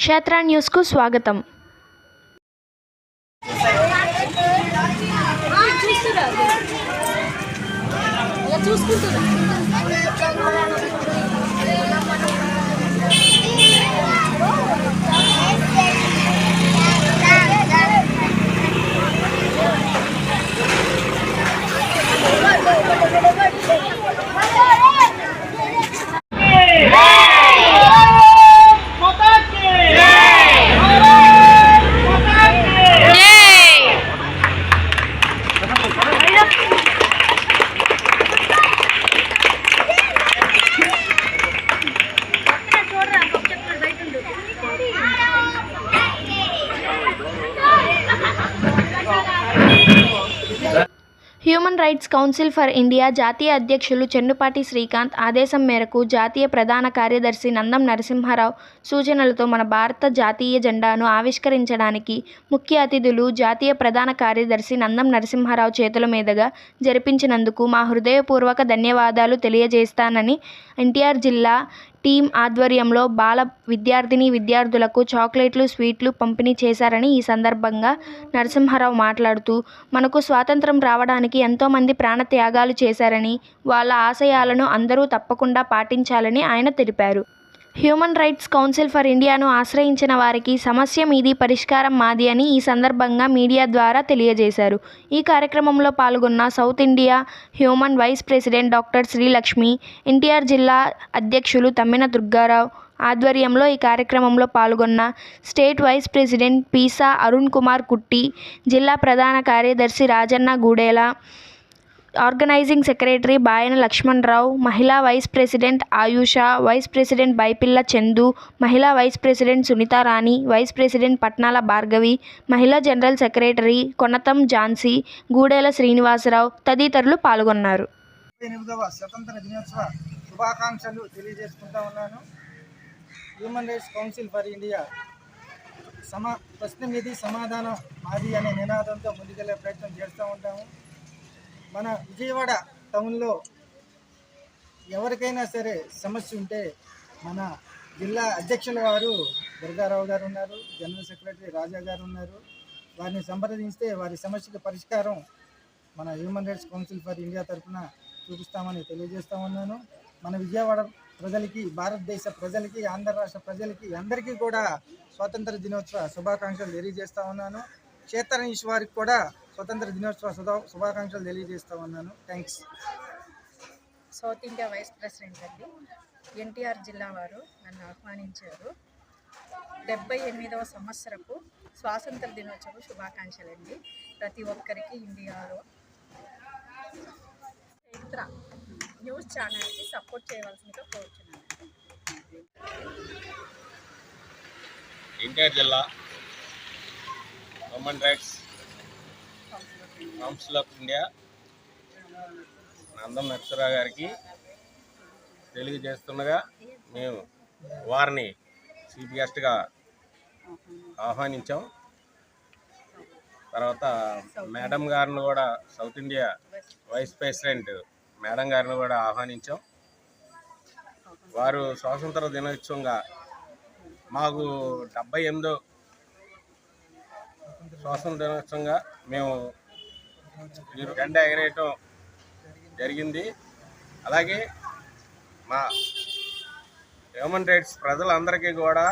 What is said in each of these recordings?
క్షేత్ర న్యూస్కు స్వాగతం. Human rights council for India జాతీయ అధ్యక్షులు చెన్నుపాటి శ్రీకాంత్ ఆదేశం మేరకు జాతీయ ప్రధాన కార్యదర్శి నందం నరసింహారావు సూచనలతో మన భారత జాతీయ జెండాను ఆవిష్కరించడానికి ముఖ్య అతిథులు జాతీయ ప్రధాన కార్యదర్శి నందం నరసింహారావు చేతుల మీదుగా జరిపించినందుకు మా హృదయపూర్వక ధన్యవాదాలు తెలియజేస్తానని ఎన్టీఆర్ జిల్లా టీం ఆధ్వర్యంలో బాల విద్యార్థిని విద్యార్థులకు చాక్లెట్లు స్వీట్లు పంపిణీ చేశారని ఈ సందర్భంగా నరసింహారావు మాట్లాడుతూ మనకు స్వాతంత్రం రావడానికి ఎంతోమంది ప్రాణత్యాగాలు చేశారని వాళ్ళ ఆశయాలను అందరూ తప్పకుండా పాటించాలని ఆయన తెలిపారు. హ్యూమన్ రైట్స్ కౌన్సిల్ ఫర్ ఇండియాను ఆశ్రయించిన వారికి సమస్య మీది పరిష్కారం మాది అని ఈ సందర్భంగా మీడియా ద్వారా తెలియజేశారు. ఈ కార్యక్రమంలో పాల్గొన్న south India human vice president doctor Srilakshmi NTR జిల్లా అధ్యక్షులు తమ్మిన దుర్గారావు ఆధ్వర్యంలో ఈ కార్యక్రమంలో పాల్గొన్న state vice president Peesa Arun Kumar Kutti జిల్లా ప్రధాన కార్యదర్శి రాజన్న గూడేల ఆర్గనైజింగ్ సెక్రటరీ బాయన లక్ష్మణరావు మహిళా vice president Ayusha vice president Baipilla Chandu మహిళా vice president Sunitharani vice president Patnala Bhargavi మహిళా జనరల్ సెక్రటరీ కొనతం ఝాన్సీ గూడేల శ్రీనివాసరావు తదితరులు పాల్గొన్నారు. ఎనిమిదవ స్వతంత్ర దినోత్సవ శుభాకాంక్షలు తెలియజేసుకుంటా ఉన్నాను. Human rights council for India సమా ప్రశ్న మీది సమాధానం మాది అనే నినాదంతో ముందుకెళ్ళే ప్రయత్నం చేస్తూ ఉంటాము. మన విజయవాడ టౌన్లో ఎవరికైనా సరే సమస్య ఉంటే మన జిల్లా అధ్యక్షుల వారు దుర్గారావు గారు ఉన్నారు జనరల్ సెక్రటరీ రాజా గారు ఉన్నారు. వారిని సంప్రదిస్తే వారి సమస్యకు పరిష్కారం మన human rights council for India తరఫున చూపిస్తామని తెలియజేస్తా ఉన్నాను. మన విజయవాడ ప్రజలకి భారతదేశ ప్రజలకి ఆంధ్ర రాష్ట్ర ప్రజలకి అందరికీ కూడా స్వాతంత్ర దినోత్సవ శుభాకాంక్షలు తెలియజేస్తా ఉన్నాను. క్షేత్ర వారికి కూడా స్వతంత్ర దినోత్సవ శుభా శుభాకాంక్షలు తెలియజేస్తా ఉన్నాను. Thanks south India vice president అండి. ఎన్టీఆర్ జిల్లా వారు నన్ను ఆహ్వానించారు. డెబ్బై ఎనిమిదవ సంవత్సరపు స్వాతంత్ర దినోత్సవ శుభాకాంక్షలండి. ప్రతి ఒక్కరికి ఇండియాలో చరిత్ర న్యూస్ ఛానల్కి సపోర్ట్ చేయవలసిందిగా కోరుచున్నాను. ఎన్టీఆర్ జిల్లా human rights council of India Nandam Narasarao గారికి తెలియజేస్తుండగా మేము వారిని చీఫ్ గెస్ట్గా ఆహ్వానించాం. తర్వాత మేడం గారిని కూడా south India vice president madam గారిని కూడా ఆహ్వానించాం. వారు స్వాతంత్ర దినోత్సవంగా మాకు డెబ్బై ఎనిమిదో స్వాతంత్ర దినోత్సవంగా మేము మీరు జెండా ఎగరేయటం జరిగింది. అలాగే మా హ్యూమన్ రైట్స్ ప్రజలందరికీ కూడా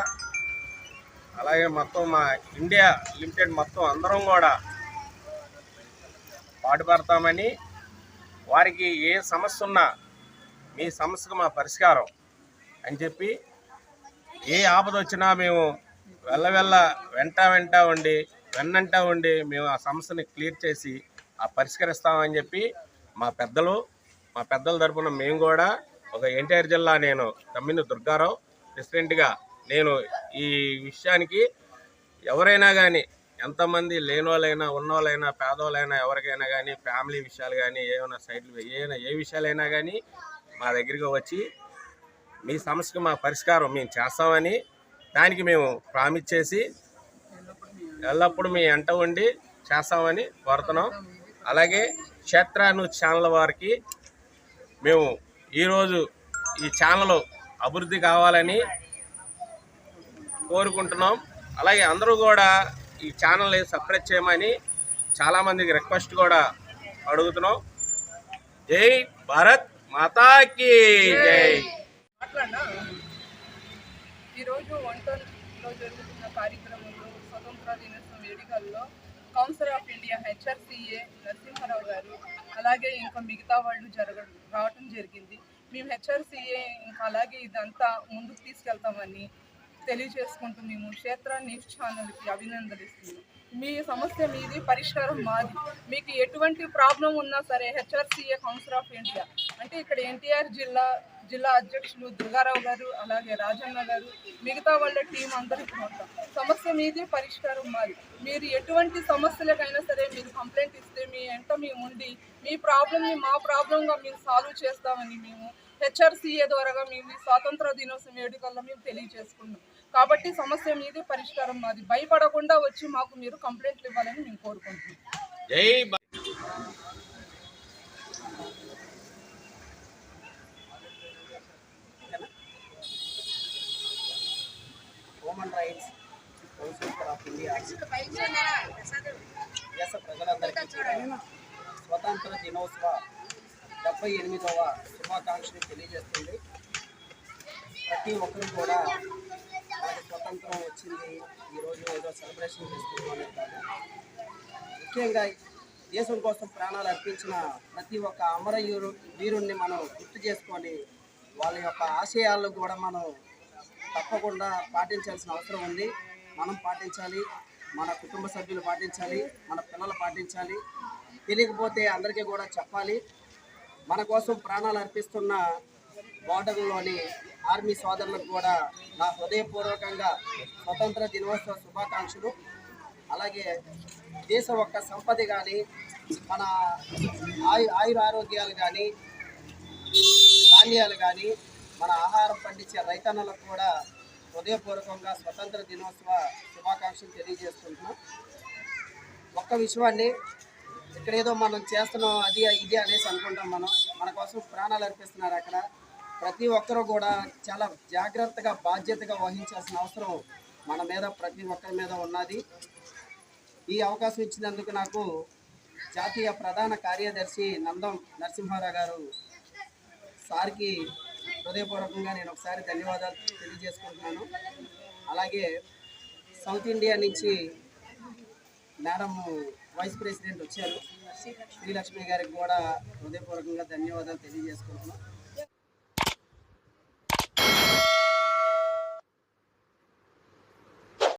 అలాగే మొత్తం మా ఇండియా లిమిటెడ్ మొత్తం అందరం కూడా పాటుపడతామని వారికి ఏ సమస్య ఉన్నా మీ సమస్యకు మా పరిష్కారం అని చెప్పి ఏ ఆపద వచ్చినా మేము వెళ్ళవెళ్ళ వెంట వెంట ఉండి వెన్నంట ఉండి మేము ఆ సమస్యని క్లియర్ చేసి పరిష్కరిస్తామని చెప్పి మా పెద్దలు మా పెద్దల తరపున మేము కూడా ఒక ఎన్టీఆర్ జిల్లా నేను తమ్మిన దుర్గారావు ప్రెసిడెంట్గా నేను ఈ విషయానికి ఎవరైనా కానీ ఎంతమంది లేని వాళ్ళైనా ఉన్నోళ్ళైనా పేదోళ్ళైనా ఎవరికైనా కానీ ఫ్యామిలీ విషయాలు కానీ ఏమైనా సైడ్లు ఏమైనా ఏ విషయాలైనా కానీ మా దగ్గరికి వచ్చి మీ సమస్యకు మా పరిష్కారం మేము చేస్తామని దానికి మేము ప్రామిస్ చేసి ఎల్లప్పుడూ మీ ఎంట ఉండి చేస్తామని కోరుతున్నాం. అలాగే క్షేత్రాను ఛానల్ వారికి మేము ఈరోజు ఈ ఛానల్ అభివృద్ధి కావాలని కోరుకుంటున్నాం. అలాగే అందరూ కూడా ఈ ఛానల్ని సపరేట్ చేయమని చాలామందికి రిక్వెస్ట్ కూడా అడుగుతున్నాం. జై భారత్ మాతాకి జై. ఈరోజు వంటలో జరుగుతున్న కార్యక్రమంలో స్వతంత్ర దినోత్సవం వేడుకల్లో council of India HRCA Narasimharao గారు అలాగే ఇంకా మిగతా వాళ్ళు జరగ రావటం జరిగింది. మేము హెచ్ఆర్సీఏ ఇంకా అలాగే ఇదంతా ముందుకు తీసుకెళ్తామని తెలియజేసుకుంటూ మేము క్షేత్ర న్యూస్ ఛానల్కి అభినందనిస్తున్నాం మీ సమస్య మీది పరిష్కారం మాది. మీకు ఎటువంటి ప్రాబ్లం ఉన్నా సరే హెచ్ఆర్సీఏ కౌన్సిల్ ఆఫ్ ఇండియా అంటే ఇక్కడ ఎన్టీఆర్ జిల్లా జిల్లా అధ్యక్షులు దుర్గారావు గారు అలాగే రాజన్న గారు మిగతా వాళ్ళ టీం అందరికీ మొత్తం సమస్య మీదే పరిష్కారం మాది. మీరు ఎటువంటి సమస్యలకైనా సరే మీరు కంప్లైంట్ ఇస్తే మీ వెంట మేము ఉండి మీ ప్రాబ్లమ్ని మా ప్రాబ్లంగా మేము సాల్వ్ చేస్తామని మేము హెచ్ఆర్సీఏ ద్వారా మేము ఈ స్వాతంత్ర దినోత్సవం వేడుకల్లో మేము తెలియజేసుకున్నాం. కాబట్టి సమస్య మీదే పరిష్కారం మాది. భయపడకుండా వచ్చి మాకు మీరు కంప్లైంట్లు ఇవ్వాలని మేము కోరుకుంటున్నాం. Human rights council of India దేశ ప్రజలందరికీ కూడా స్వతంత్ర దినోత్సవ డెబ్బై ఎనిమిదవ శుభాకాంక్షలు తెలియజేస్తుంది. ప్రతి ఒక్కరు కూడా మనకి స్వతంత్రం వచ్చింది. ఈరోజు ఏదో సెలబ్రేషన్ చేసుకుంటాం అనేది కాదు ముఖ్యంగా దేశం కోసం ప్రాణాలు అర్పించిన ప్రతి ఒక్క అమరయూరు వీరుణ్ణి మనం గుర్తు చేసుకొని వాళ్ళ యొక్క ఆశయాలను కూడా మనం తప్పకుండా పాటించాల్సిన అవసరం ఉంది. మనం పాటించాలి మన కుటుంబ సభ్యులు పాటించాలి మన పిల్లలు పాటించాలి. తెలియకపోతే అందరికీ కూడా చెప్పాలి. మన కోసం ప్రాణాలు అర్పిస్తున్న బార్డర్లోని ఆర్మీ సోదరులకు కూడా నా హృదయపూర్వకంగా స్వతంత్ర దినోత్సవ శుభాకాంక్షలు. అలాగే దేశం యొక్క సంపద కానీ మన ఆయు ఆయుర ఆరోగ్యాలు కానీ ధాన్యాలు కానీ మన ఆహారం పండించే రైతన్నలకు కూడా హృదయపూర్వకంగా స్వతంత్ర దినోత్సవ శుభాకాంక్షలు తెలియజేసుకుంటున్నాం. ఒక్క విషయాన్ని ఇక్కడ ఏదో మనం చేస్తున్నాం అది ఇది అనేసి అనుకుంటాం మనం. మన కోసం ప్రాణాలు అర్పిస్తున్నారు అక్కడ. ప్రతి ఒక్కరూ కూడా చాలా జాగ్రత్తగా బాధ్యతగా వహించాల్సిన అవసరం మన మీద ప్రతి ఒక్కరి మీద ఉన్నది. ఈ అవకాశం ఇచ్చినందుకు నాకు జాతీయ ప్రధాన కార్యదర్శి నందం నరసింహారావు గారు సార్కి హృదయపూర్వకంగా నేను ఒకసారి ధన్యవాదాలు తెలియజేసుకుంటున్నాను. అలాగే సౌత్ ఇండియా నుంచి మేడం వైస్ ప్రెసిడెంట్ వచ్చారు. శ్రీలక్ష్మి గారికి కూడా హృదయపూర్వకంగా ధన్యవాదాలు తెలియజేసుకుంటున్నాను.